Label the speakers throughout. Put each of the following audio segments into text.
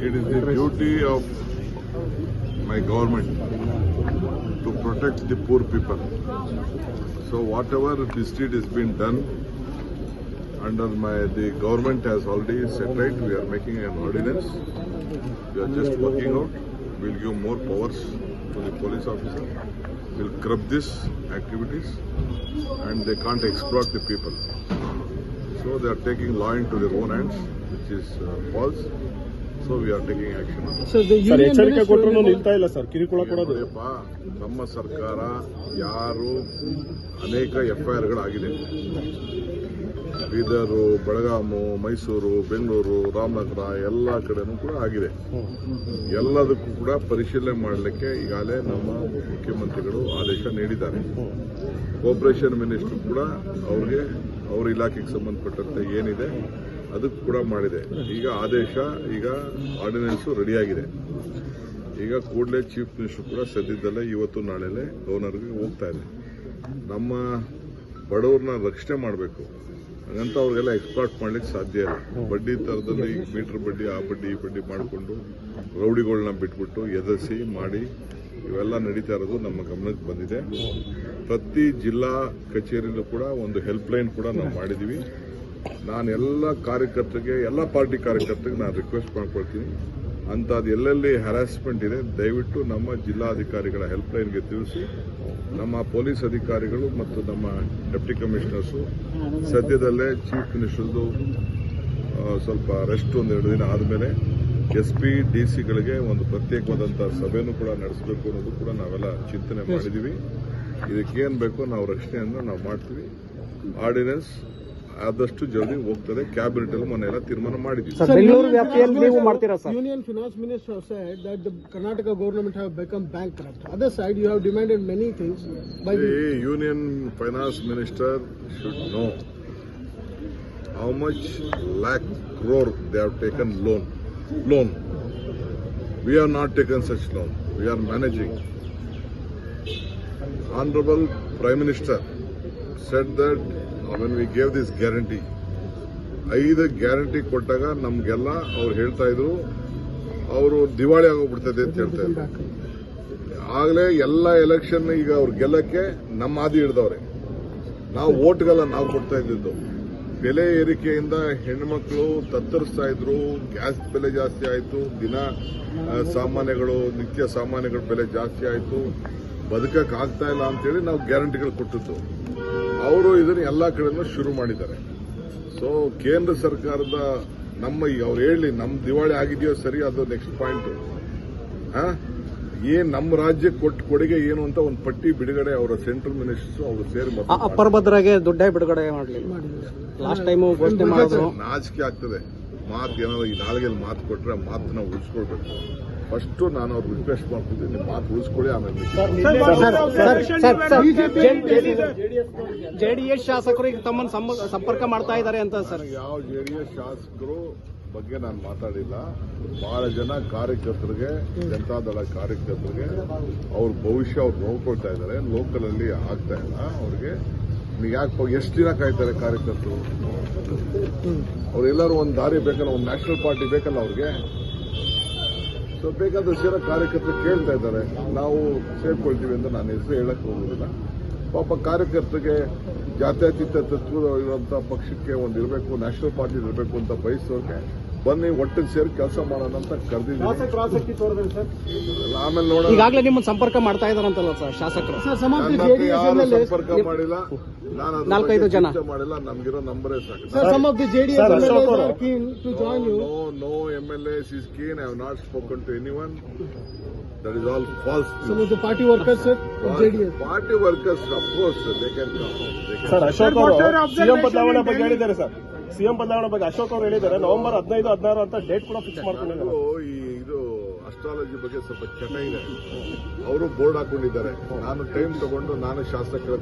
Speaker 1: It is the duty of my government to protect the poor people. So whatever this deed is being done under my the government has already set right. We are making an ordinance. We are just working out. We'll give more powers to the police officer. We'll curb these activities, and they can't exploit the people. So they are taking law into their own hands, which is uh, false. So we are taking action on it.
Speaker 2: So the
Speaker 3: sir
Speaker 2: union
Speaker 3: ಎಚ್ಚರಿಕೆ ಕೊಟ್ಟರು ನಿಲ್ತಾ ಇಲ್ಲ sir ಕಿರುಕುಳ ಕೊಡೋದು.
Speaker 1: ನಮ್ಮ ಸರ್ಕಾರ ಯಾರು ಅನೇಕ ಎಫ್ ಐ ಆರ್ಗಳಾಗಿದೆ ಬೀದರು ಬೆಳಗಾಮು ಮೈಸೂರು ಬೆಂಗಳೂರು ರಾಮನಗರ ಎಲ್ಲ ಕಡೆನೂ ಕೂಡ ಆಗಿದೆ. ಎಲ್ಲದಕ್ಕೂ ಕೂಡ ಪರಿಶೀಲನೆ ಮಾಡಲಿಕ್ಕೆ ಈಗಾಗಲೇ ನಮ್ಮ ಮುಖ್ಯಮಂತ್ರಿಗಳು ಆದೇಶ ನೀಡಿದ್ದಾರೆ. ಕೋಪರೇಷನ್ ಮಿನಿಸ್ಟರ್ ಕೂಡ ಅವ್ರಿಗೆ ಅವ್ರ ಇಲಾಖೆಗೆ ಸಂಬಂಧಪಟ್ಟಂತೆ ಏನಿದೆ ಅದಕ್ಕೂ ಕೂಡ ಮಾಡಿದೆ. ಈಗ ಆದೇಶ, ಈಗ ಆರ್ಡಿನೆನ್ಸ್ ರೆಡಿಯಾಗಿದೆ. ಈಗ ಕೂಡಲೇ ಚೀಫ್ ಮಿನಿಸ್ಟರ್ ಕೂಡ ಸದ್ಯದಲ್ಲೇ ಇವತ್ತು ನಾಳೆಲೆ ಗವರ್ನರ್ಗೆ ಹೋಗ್ತಾ ಇದೆ. ನಮ್ಮ ಬಡವ್ರನ್ನ ರಕ್ಷಣೆ ಮಾಡಬೇಕು. ಹಾಗಂತ ಅವ್ರಿಗೆಲ್ಲ ಎಕ್ಸ್ಪ್ಲಾಟ್ ಮಾಡ್ಲಿಕ್ಕೆ ಸಾಧ್ಯ ಇಲ್ಲ. ಬಡ್ಡಿ ತರದಲ್ಲಿ ಈಗ ಮೀಟರ್ ಬಡ್ಡಿ, ಆ ಬಡ್ಡಿ, ಈ ಬಡ್ಡಿ ಮಾಡಿಕೊಂಡು ರೌಡಿಗಳನ್ನ ಬಿಟ್ಬಿಟ್ಟು ಎದರಿಸಿ ಮಾಡಿ ಇವೆಲ್ಲ ನಡೀತಾ ಇರೋದು ನಮ್ಮ ಗಮನಕ್ಕೆ ಬಂದಿದೆ. ಪ್ರತಿ ಜಿಲ್ಲಾ ಕಚೇರಿಯಲ್ಲೂ ಕೂಡ ಒಂದು ಹೆಲ್ಪ್ ಲೈನ್ ಕೂಡ ನಾವು ಮಾಡಿದ್ದೀವಿ ನಾನು ಎಲ್ಲ ಕಾರ್ಯಕರ್ತರಿಗೆ, ಎಲ್ಲ ಪಾರ್ಟಿ ಕಾರ್ಯಕರ್ತರಿಗೆ ನಾನು ರಿಕ್ವೆಸ್ಟ್ ಮಾಡ್ಕೊಳ್ತೀನಿ. ಅಂಥದ್ದು ಎಲ್ಲೆಲ್ಲಿ ಹ್ಯಾರಾಸ್ಮೆಂಟ್ ಇದೆ, ದಯವಿಟ್ಟು ನಮ್ಮ ಜಿಲ್ಲಾಧಿಕಾರಿಗಳ ಹೆಲ್ಪ್ಲೈನ್ಗೆ ತಿಳಿಸಿ. ನಮ್ಮ ಪೊಲೀಸ್ ಅಧಿಕಾರಿಗಳು ಮತ್ತು ನಮ್ಮ ಡೆಪ್ಟಿ ಕಮಿಷನರ್ಸು ಸದ್ಯದಲ್ಲೇ ಚೀಫ್ ಮಿನಿಸ್ಟರ್ದು ಸ್ವಲ್ಪ ರೆಸ್ಟ್ ಒಂದೆರಡು ದಿನ ಆದಮೇಲೆ ಎಸ್ ಪಿ ಡಿ ಸಿಗಳಿಗೆ ಒಂದು ಪ್ರತ್ಯೇಕವಾದಂಥ ಸಭೆಯನ್ನು ಕೂಡ ನಡೆಸಬೇಕು ಅನ್ನೋದು ಕೂಡ ನಾವೆಲ್ಲ ಚಿಂತನೆ ಮಾಡಿದ್ದೀವಿ ಇದಕ್ಕೇನು ಬೇಕೋ ನಾವು ರಕ್ಷಣೆಯನ್ನು ನಾವು ಮಾಡ್ತೀವಿ. Ordinance ಆದಷ್ಟು ಜಲ್ದಿ ಹೋಗ್ತದೆ ಕ್ಯಾಬಿನೆಟ್ ಅಲ್ಲಿ ಮೊನ್ನೆ ಎಲ್ಲ ತೀರ್ಮಾನ ಮಾಡಿದ್ದೀವಿ
Speaker 2: Sir,
Speaker 4: ಬೆಂಗಳೂರು
Speaker 2: Union
Speaker 4: ವ್ಯಾಪ್ತಿಯಲ್ಲಿ
Speaker 2: Finance
Speaker 4: ನೀವು ಮಾಡ್ತೀರಾ
Speaker 2: Minister-
Speaker 4: sir?
Speaker 2: Union Finance Minister said that the Karnataka government have become bankrupt. Other side, you have demanded many things by the
Speaker 1: The Union Finance Minister should know how much lakh crore they have taken loan. Loan. We have not taken such loan. We are managing. Honorable Prime Minister said that when we gave this guarantee ಐದು guarantee ಕೊಟ್ಟಾಗ ನಮ್ಗೆಲ್ಲ ಅವ್ರು ಹೇಳ್ತಾ ಇದ್ರು, ಅವರು ದಿವಾಳಿ ಆಗೋಗ್ಬಿಡ್ತದೆ ಅಂತ ಹೇಳ್ತಾ ಇದ್ರು. ಆಗಲೇ ಎಲ್ಲ ಎಲೆಕ್ಷನ್ ಈಗ ಅವ್ರು ಗೆಲ್ಲಕ್ಕೆ ನಮ್ಮ ಹಾದಿ ಹಿಡ್ದವ್ರೆ. ನಾವು ಓಟ್ಗೆಲ್ಲ ನಾವು ಕೊಡ್ತಾ ಇದ್ದಿದ್ದು. ಬೆಲೆ ಏರಿಕೆಯಿಂದ ಹೆಣ್ಮಕ್ಳು ತತ್ತರಿಸ್ತಾ ಇದ್ರು, ಗ್ಯಾಸ್ ಬೆಲೆ ಜಾಸ್ತಿ ಆಯಿತು, ದಿನ ಸಾಮಾನ್ಯಗಳು, ನಿತ್ಯ ಸಾಮಾನ್ಯಗಳ ಬೆಲೆ ಜಾಸ್ತಿ ಆಯಿತು ಬದುಕಕ್ಕೆ ಆಗ್ತಾ ಇಲ್ಲ ಅಂತೇಳಿ ನಾವು ಗ್ಯಾರಂಟಿಗಳು ಕೊಟ್ಟಿದ್ದು. ಅವರು ಇದನ್ನ ಎಲ್ಲ ಕಡೆನೂ ಶುರು ಮಾಡಿದ್ದಾರೆ. ಸೊ ಕೇಂದ್ರ ಸರ್ಕಾರದ ನಮ್ಮ ಅವ್ರು ಹೇಳಿ ನಮ್ಮ ದಿವಾಳಿ ಆಗಿದೆಯೋ ಸರಿ ಅದು ನೆಕ್ಸ್ಟ್ ಪಾಯಿಂಟ್ ಏನ್ ನಮ್ಮ ರಾಜ್ಯಕ್ಕೆ ಕೊಟ್ಟು ಕೊಡುಗೆ ಏನು ಅಂತ ಒಂದು ಪಟ್ಟಿ ಬಿಡುಗಡೆ ಅವರ ಸೆಂಟ್ರಲ್ ಮಿನಿಸ್ಟರ್ಸ್ ಅವರು ಸೇರಿ
Speaker 4: ಅಪರಭದ್ರಗೆ ದುಡ್ಡೇ ಬಿಡುಗಡೆ ಮಾಡಲಿ ಲಾಸ್ಟ್ ಟೈಮು ಘೋಷಣೆ ಮಾಡಿದ್ರು.
Speaker 1: ನಾಚಿಕೆ ಆಗ್ತದೆ. ಮಾತು ಏನಾದ್ರು ಈ ನಾಲ್ಗೆಲ್ಲಿ ಮಾತು ಕೊಟ್ರೆ ಆ ಮಾತನ್ನ ಉಳಿಸ್ಕೊಳ್ಬೇಕು. ಫಸ್ಟ್ ನಾನು ಅವ್ರಿಗೆ ರಿಕ್ವೆಸ್ಟ್ ಮಾಡ್ತಿದ್ದೀನಿ ಮಾತು ಉಳಿಸ್ಕೊಳ್ಳಿ ಆಮೇಲೆ
Speaker 4: ಜೆಡಿಎಸ್ ಶಾಸಕರು ಈಗ ತಮ್ಮನ್ನು ಸಂಪ- ಸಂಪರ್ಕ ಮಾಡ್ತಾ ಇದ್ದಾರೆ ಅಂತ ಸರ್.
Speaker 1: ನನಗೆ ಯಾವ ಜೆಡಿಎಸ್ ಶಾಸಕರು ಬಗ್ಗೆ ನಾನು ಮಾತಾಡಿಲ್ಲ. ಬಹಳ ಜನ ಕಾರ್ಯಕರ್ತರಿಗೆ ಜನತಾದಳ ಕಾರ್ಯಕರ್ತರಿಗೆ ಅವ್ರ ಭವಿಷ್ಯ ಅವ್ರು ನೋಡ್ಕೊಳ್ತಾ ಇದ್ದಾರೆ. ಲೋಕಲ್ ಅಲ್ಲಿ ಆಗ್ತಾ ಇಲ್ಲ. ಅವ್ರಿಗೆ ಯಾಕೆ ಎಷ್ಟು ದಿನ ಕಾಯ್ತಾರೆ ಕಾರ್ಯಕರ್ತರು? ಅವ್ರೆಲ್ಲರೂ ಒಂದು ದಾರಿ ಬೇಕಲ್ಲ ಒಂದು ನ್ಯಾಷನಲ್ ಪಾರ್ಟಿ ಬೇಕಲ್ಲ ಅವ್ರಿಗೆ? ಸೊ ಬೇಕಾದಷ್ಟು ಜನ ಕಾರ್ಯಕರ್ತರು ಕೇಳ್ತಾ ಇದ್ದಾರೆ. ನಾವು ಸೇರ್ಕೊಳ್ತೀವಿ ಅಂತ ನಾನು ಹೆಸರು ಹೇಳಕ್ ಹೋಗೋದಿಲ್ಲ. ಪಾಪ ಕಾರ್ಯಕರ್ತರಿಗೆ ಜಾತ್ಯತೀತ ತತ್ವ ಇರುವಂತಹ ಪಕ್ಷಕ್ಕೆ ಒಂದು ಇರಬೇಕು ನ್ಯಾಷನಲ್ ಪಾರ್ಟಿ ಇರಬೇಕು ಅಂತ ಬಯಸೋಕೆ ಬನ್ನಿ ಒಟ್ಟಿಗೆ ಸೇರಿ ಕೆಲಸ ಮಾಡೋಣ ಅಂತ ಕರೆದಿದ್ದೀನಿ.
Speaker 3: ಆಸೆ
Speaker 1: ಆಮೇಲೆ ನೋಡೋಣ.
Speaker 4: ನಿಮ್ಮ ಸಂಪರ್ಕ ಮಾಡ್ತಾ ಇದ್ದಾರ ಅಂತ ಸರ್ ಶಾಸಕರು
Speaker 1: ಸಂಪರ್ಕ ಮಾಡಿಲ್ಲ ನಾನು
Speaker 4: ನಾಲ್ಕೈದು ಜನ.
Speaker 1: ಮಾಡಿಲ್ಲ ನಮ್ಗಿರೋ ನಂಬರ್ ಏ
Speaker 2: sir sir. Some of the JDS to join
Speaker 1: no I have not spoken to anyone that is all false
Speaker 2: party workers
Speaker 1: party workers of
Speaker 3: ಅವರು ಸಿಎಂ ಬದಲಾವಣೆ ಬಗ್ಗೆ ಹೇಳಿದ್ದಾರೆ ಸರ್ ಸಿಎಂ ಬದಲಾವಣೆ ಬಗ್ಗೆ ಅಶೋಕ್ ಅವರು ಹೇಳಿದ್ದಾರೆ, ನವೆಂಬರ್ ಹದಿನೈದು, ಹದಿನಾರು ಅಂತ ಡೇಟ್ ಕೂಡ ಫಿಕ್ಸ್ ಮಾಡ್ಕೊಂಡಿದ್ದಾರೆ.
Speaker 1: ಈ ಇದು ಅಸ್ಟ್ರಾಲಜಿ ಬಗ್ಗೆ ಸ್ವಲ್ಪ ಚಟ ಅವರು ಬೋರ್ಡ್ ಹಾಕೊಂಡಿದ್ದಾರೆ. ನಾನು ಟೈಮ್ ತಗೊಂಡು ನಾನು ಶಾಸಕರ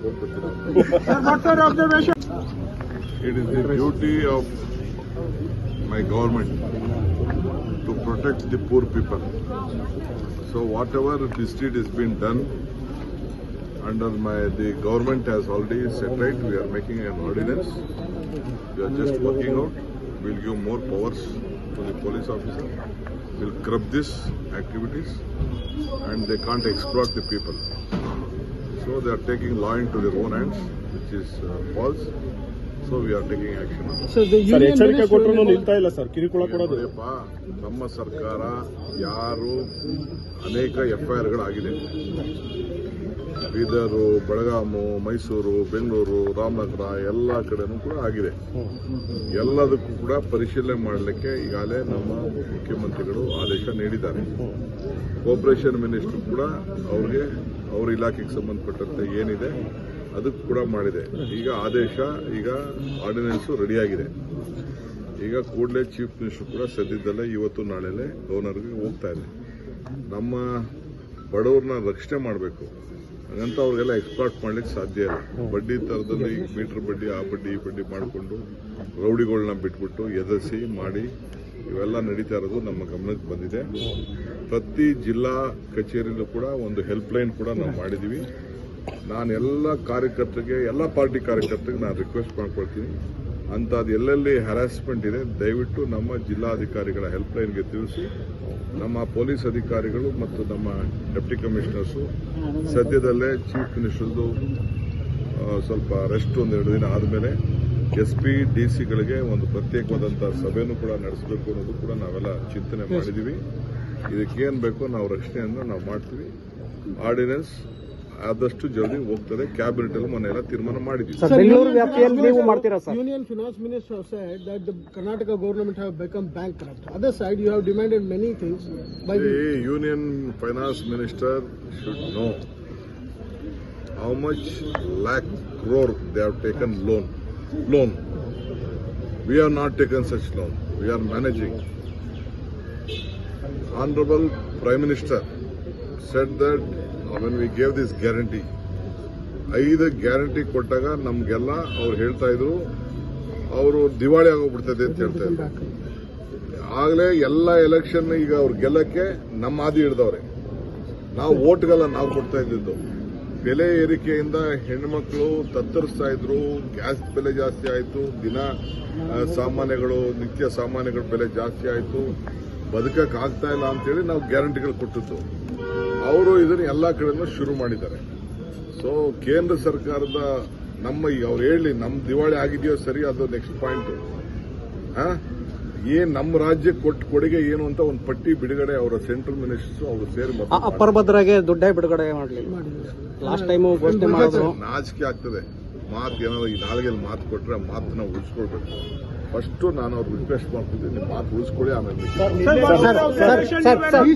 Speaker 1: it is the duty of my government to protect the poor people so whatever deed is been done under my the government has already set right we are making an ordinance we are just working out we'll give more powers to the police officer we'll curb this activities and they can't exploit the people. So they are taking law into their own hands, which is uh, false. So we are taking action.
Speaker 2: So the
Speaker 3: sir
Speaker 2: union
Speaker 3: ಎಚ್ಚರಿಕೆ ಕೊಟ್ಟರು ನಿಲ್ತಾ ಇಲ್ಲ sir ಕಿರುಕುಳ ಕೊಡೋದು
Speaker 1: sarkara ನಮ್ಮ ಸರ್ಕಾರ ಯಾರು ಅನೇಕ ಎಫ್ಐಆರ್ಗಳಾಗಿದೆ ಬೀದರು, ಬೆಳಗಾಮು, ಮೈಸೂರು, ಬೆಂಗಳೂರು, ರಾಮನಗರ ಎಲ್ಲ ಕಡೆನೂ ಕೂಡ ಆಗಿದೆ. ಎಲ್ಲದಕ್ಕೂ ಕೂಡ ಪರಿಶೀಲನೆ ಮಾಡಲಿಕ್ಕೆ ಈಗಾಗಲೇ ನಮ್ಮ ಮುಖ್ಯಮಂತ್ರಿಗಳು ಆದೇಶ ನೀಡಿದ್ದಾರೆ. ಕೋಪರೇಷನ್ ಮಿನಿಸ್ಟರ್ ಕೂಡ ಅವ್ರಿಗೆ, ಅವ್ರ ಇಲಾಖೆಗೆ ಸಂಬಂಧಪಟ್ಟಂತೆ ಏನಿದೆ, ಅದಕ್ಕೂ ಕೂಡ ಮಾಡಿದೆ. ಈಗ ಆದೇಶ, ಈಗ ಆರ್ಡಿನೆನ್ಸ್ ರೆಡಿಯಾಗಿದೆ. ಈಗ ಕೂಡಲೇ ಚೀಫ್ ಮಿನಿಸ್ಟರ್ ಕೂಡ ಸದ್ಯದಲ್ಲೇ ಇವತ್ತು ನಾಳೆಲೆ ಗವರ್ನರ್ಗೆ ಹೋಗ್ತಾ ಇದೆ ನಮ್ಮ ಬಡವ್ರನ್ನ ರಕ್ಷಣೆ ಮಾಡಬೇಕು. ಹಾಗಂತ ಎಕ್ಸ್ಪೋರ್ಟ್ ಮಾಡ್ಲಿಕ್ಕೆ ಸಾಧ್ಯ ಇಲ್ಲ. ಬಡ್ಡಿ ತರದಲ್ಲಿ ಮೀಟರ್ ಬಡ್ಡಿ, ಆ ಬಡ್ಡಿ, ಈ ಬಡ್ಡಿ ಮಾಡಿಕೊಂಡು ರೌಡಿಗಳನ್ನ ಬಿಟ್ಬಿಟ್ಟು ಎದರಿಸಿ ಮಾಡಿ ಇವೆಲ್ಲ ನಡೀತಾ ಇರೋದು ನಮ್ಮ ಗಮನಕ್ಕೆ ಬಂದಿದೆ. ಪ್ರತಿ ಜಿಲ್ಲಾ ಕಚೇರಿಯಲ್ಲೂ ಕೂಡ ಒಂದು ಹೆಲ್ಪ್ ಲೈನ್ ಕೂಡ ನಾವು ಮಾಡಿದ್ದೀವಿ. ನಾನು ಎಲ್ಲ ಕಾರ್ಯಕರ್ತರಿಗೆ, ಎಲ್ಲ ಪಾರ್ಟಿ ಕಾರ್ಯಕರ್ತರಿಗೆ ನಾನು ರಿಕ್ವೆಸ್ಟ್ ಮಾಡ್ಕೊಳ್ತೀನಿ. ಅಂಥದ್ದು ಎಲ್ಲೆಲ್ಲಿ ಹ್ಯಾರಾಸ್ಮೆಂಟ್ ಇದೆ, ದಯವಿಟ್ಟು ನಮ್ಮ ಜಿಲ್ಲಾಧಿಕಾರಿಗಳ ಹೆಲ್ಪ್ಲೈನ್ಗೆ ತಿಳಿಸಿ. ನಮ್ಮ ಪೊಲೀಸ್ ಅಧಿಕಾರಿಗಳು ಮತ್ತು ನಮ್ಮ ಡೆಪ್ಟಿ ಕಮಿಷನರ್ಸು ಸದ್ಯದಲ್ಲೇ ಚೀಫ್ ಮಿನಿಸ್ಟರ್ದು ಸ್ವಲ್ಪ ರೆಸ್ಟ್ ಒಂದು ಎರಡು ದಿನ ಆದಮೇಲೆ ಎಸ್ ಪಿ ಡಿ ಸಿಗಳಿಗೆ ಒಂದು ಪ್ರತ್ಯೇಕವಾದಂಥ ಸಭೆನೂ ಕೂಡ ನಡೆಸಬೇಕು ಅನ್ನೋದು ಕೂಡ ನಾವೆಲ್ಲ ಚಿಂತನೆ ಮಾಡಿದ್ದೀವಿ ಇದಕ್ಕೇನು ಬೇಕೋ ನಾವು ರಕ್ಷಣೆಯನ್ನು ನಾವು ಮಾಡ್ತೀವಿ. ಆರ್ಡಿನೆನ್ಸ್ ಆದಷ್ಟು ಜಲ್ದಿ ಹೋಗ್ತದೆ ಕ್ಯಾಬಿನೆಟ್ ಅಲ್ಲಿ ಮೊನ್ನೆ ಎಲ್ಲ ತೀರ್ಮಾನ ಮಾಡಿದ್ದೀವಿ
Speaker 4: ಸರ್ ಬೆಂಗಳೂರು ವ್ಯಾಪ್ತಿಯಲ್ಲಿ ನೀವು ಮಾಡ್ತೀರಾ sir
Speaker 2: Union Finance Minister have said that the Karnataka government have become bankrupt. Other side, you have demanded many things by the
Speaker 1: The Union Finance Minister should know how much lakh crore they have taken loan. Loan. We have not taken such loan. We are managing. Honorable Prime Minister said that when we gave this guarantee, ಐದು guarantee ಕೊಟ್ಟಾಗ ನಮ್ಗೆಲ್ಲ ಅವ್ರು ಹೇಳ್ತಾ ಇದ್ರು ಅವರು ದಿವಾಳಿ ಆಗೋಗ್ಬಿಡ್ತದೆ ಅಂತ ಹೇಳ್ತಾ ಇದ್ರು. ಆಗಲೇ ಎಲ್ಲ ಎಲೆಕ್ಷನ್ ಈಗ ಅವ್ರು ಗೆಲ್ಲಕ್ಕೆ ನಮ್ಮ ಹಾದಿ ಹಿಡ್ದವ್ರೆ. ನಾವು ಓಟ್ಗೆಲ್ಲ ನಾವು ಕೊಡ್ತಾ ಇದ್ದಿದ್ದು. ಬೆಲೆ ಏರಿಕೆಯಿಂದ ಹೆಣ್ಮಕ್ಳು ತತ್ತರಿಸ್ತಾ ಇದ್ರು ಗ್ಯಾಸ್ ಬೆಲೆ ಜಾಸ್ತಿ ಆಯಿತು ದಿನ ಸಾಮಾನ್ಯಗಳು ನಿತ್ಯ ಸಾಮಾನ್ಯಗಳ ಬೆಲೆ ಜಾಸ್ತಿ ಆಯಿತು ಬದುಕಕ್ಕೆ ಆಗ್ತಾ ಇಲ್ಲ ಅಂತೇಳಿ ನಾವು ಗ್ಯಾರಂಟಿಗಳು ಕೊಟ್ಟಿದ್ದು. ಅವರು ಇದನ್ನು ಎಲ್ಲ ಕಡೆಯಿಂದ ಶುರು ಮಾಡಿದ್ದಾರೆ. ಸೊ ಕೇಂದ್ರ ಸರ್ಕಾರದ ನಮ್ಮ ಅವ್ರು ಹೇಳಿ ನಮ್ಮ ದಿವಾಳಿ ಆಗಿದೆಯೋ ಸರಿ ಅದು ನೆಕ್ಸ್ಟ್ ಪಾಯಿಂಟ್ ಏನ್ ನಮ್ಮ ರಾಜ್ಯ ಕೊಟ್ಟ ಕೊಡುಗೆ ಏನು ಅಂತ ಒಂದು ಪಟ್ಟಿ ಬಿಡುಗಡೆ ಅವರ ಸೆಂಟ್ರಲ್ ಮಿನಿಸ್ಟರ್ಸ್ ಅವರು ಸೇರಿ
Speaker 4: ಆ
Speaker 1: ಮೊದಲು
Speaker 4: ಅಪ್ಪರ್ ಭದ್ರಾಗೆ ದುಡ್ಡೇ ಬಿಡುಗಡೆ ಮಾಡಲಿಲ್ಲ. ಲಾಸ್ಟ್ ಟೈಮು ಘೋಷಣೆ ಮಾಡಿದ್ರು.
Speaker 1: ನಾಚಿಕೆ ಆಗ್ತದೆ. ಮಾತು ಏನಾದ್ರು ಈ ನಾಲ್ಗೆಲ್ಲಿ ಮಾತು ಕೊಟ್ರೆ ಆ ಮಾತನ್ನ ಉಳಿಸ್ಕೊಳ್ಬೇಕು. ಫಸ್ಟ್ ನಾನು ಅವ್ರಿಗೆ ರಿಕ್ವೆಸ್ಟ್ ಮಾಡ್ತಿದ್ದೀನಿ ನಿಮ್ಮ ಮಾತು ಉಳಿಸ್ಕೊಳ್ಳಿ ಆಮೇಲೆ ಜೆ
Speaker 4: ಸರ್ ಸರ್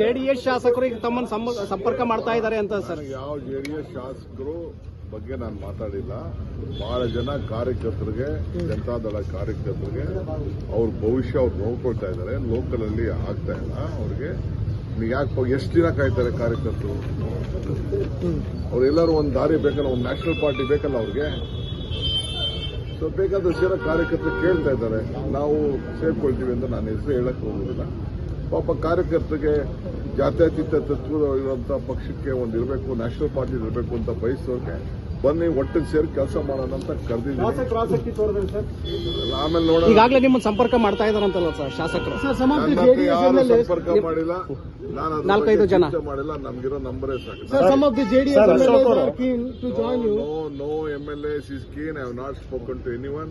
Speaker 4: ಜೆಡಿಎಸ್ ಶಾಸಕರು ಈಗ ತಮ್ಮನ್ನು ಸಂಬ- ಸಂಪರ್ಕ ಮಾಡ್ತಾ ಇದ್ದಾರೆ ಅಂತ ಸರ್.
Speaker 1: ನನಗೆ ಯಾವ ಜೆಡಿಎಸ್ ಶಾಸಕರು ಬಗ್ಗೆ ನಾನು ಮಾತಾಡಿಲ್ಲ. ಬಹಳ ಜನ ಕಾರ್ಯಕರ್ತರಿಗೆ ಜನತಾದಳ ಕಾರ್ಯಕರ್ತರಿಗೆ ಅವ್ರ ಭವಿಷ್ಯ ಅವ್ರು ನೋಡ್ಕೊಳ್ತಾ ಇದ್ದಾರೆ. ಲೋಕಲ್ ಅಲ್ಲಿ ಆಗ್ತಾ ಇಲ್ಲ ಅವ್ರಿಗೆ. ನೀವು ಯಾಕೆ ಎಷ್ಟು ದಿನ ಕಾಯ್ತಾರೆ ಕಾರ್ಯಕರ್ತರು? ಅವ್ರೆಲ್ಲರೂ ಒಂದು ದಾರಿ ಬೇಕಲ್ಲ ಒಂದು ನ್ಯಾಷನಲ್ ಪಾರ್ಟಿ ಬೇಕಲ್ಲ ಅವ್ರಿಗೆ? ಸೊ ಬೇಕಾದ ಜನ ಕಾರ್ಯಕರ್ತರು ಕೇಳ್ತಾ ಇದ್ದಾರೆ. ನಾವು ಸೇರ್ಕೊಳ್ತೀವಿ ಅಂತ ನಾನು ಹೆಸರು ಹೇಳಕ್ ಹೋಗುದಿಲ್ಲ. ಪಾಪ ಕಾರ್ಯಕರ್ತರಿಗೆ ಜಾತ್ಯತೀತ ತತ್ವ ಇರುವಂತ ಪಕ್ಷಕ್ಕೆ ಒಂದು ಇರಬೇಕು ನ್ಯಾಷನಲ್ ಪಾರ್ಟಿ ಇರಬೇಕು ಅಂತ ಬಯಸೋಕೆ ಬನ್ನಿ ಒಟ್ಟಿಗೆ ಸೇರಿ ಕೆಲಸ ಮಾಡೋಣ ಅಂತ ಕರೆದಿದ್ದೀನಿ
Speaker 3: ಆಸಕ್ತಿ ತೋರಿದ್ರೆ ಸರ್
Speaker 1: ಆಮೇಲೆ ನೋಡೋಣ
Speaker 4: ಈಗಾಗಲೇ ನಿಮ್ಮ ಸಂಪರ್ಕ ಮಾಡ್ತಾ ಇದಾರಂತಲ್ಲ ಸರ್ ಶಾಸಕರು
Speaker 1: ಯಾರು ಸಂಪರ್ಕ ಮಾಡಿಲ್ಲ ನಾನು
Speaker 4: ನಾಲ್ಕೈದು ಜನ.
Speaker 1: ಮಾಡಿಲ್ಲ ನಮ್ಗಿರೋ ನಂಬರೇ ಸಾಕು
Speaker 2: to
Speaker 1: anyone.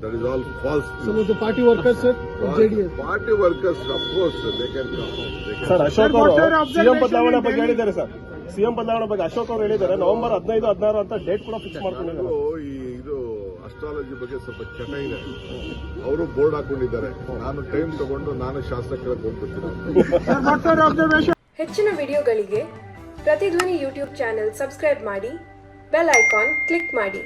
Speaker 1: That is all false.
Speaker 2: Some of the party workers, sir, of JDS.
Speaker 1: Party workers, of course, they can come. They can
Speaker 3: sir Ashok ಅವರು ಸಿಎಂ ಬದಲಾವಣೆ ಬಗ್ಗೆ ಹೇಳಿದ್ದಾರೆ ಸರ್ ಸಿಎಂ ಬದಲಾವಣೆ ಬಗ್ಗೆ ಅಶೋಕ್ ಅವರು ಹೇಳಿದ್ದಾರೆ ನವೆಂಬರ್ ಹದಿನೈದು ಹದಿನಾರು ಅಂತ ಡೇಟ್ ಕೂಡ ಫಿಕ್ಸ್ ಮಾಡ್ಕೊಂಡಿದ್ದಾರೆ.
Speaker 1: ನನಗೂ ಈ ಇದು ಅಸ್ಟ್ರಾಲಜಿ ಬಗ್ಗೆ ಸ್ವಲ್ಪ ಚಟ ಇದೆ. ಅವರು ಬೋರ್ಡ್ ಹಾಕೊಂಡಿದ್ದಾರೆ. ನಾನು ಟೈಮ್ ತಗೊಂಡು ನಾನು ಶಾಸಕರ ಹೋಗ್ಬಿಡ್ತೀನಿ
Speaker 5: ಹೆಚ್ಚಿನ ವಿಡಿಯೋಗಳಿಗೆ ಪ್ರತಿಧ್ವನಿ ಯೂಟ್ಯೂಬ್ ಚಾನೆಲ್ ಸಬ್ಸ್ಕ್ರೈಬ್ ಮಾಡಿ ಬೆಲ್ ಐಕಾನ್ ಕ್ಲಿಕ್ ಮಾಡಿ.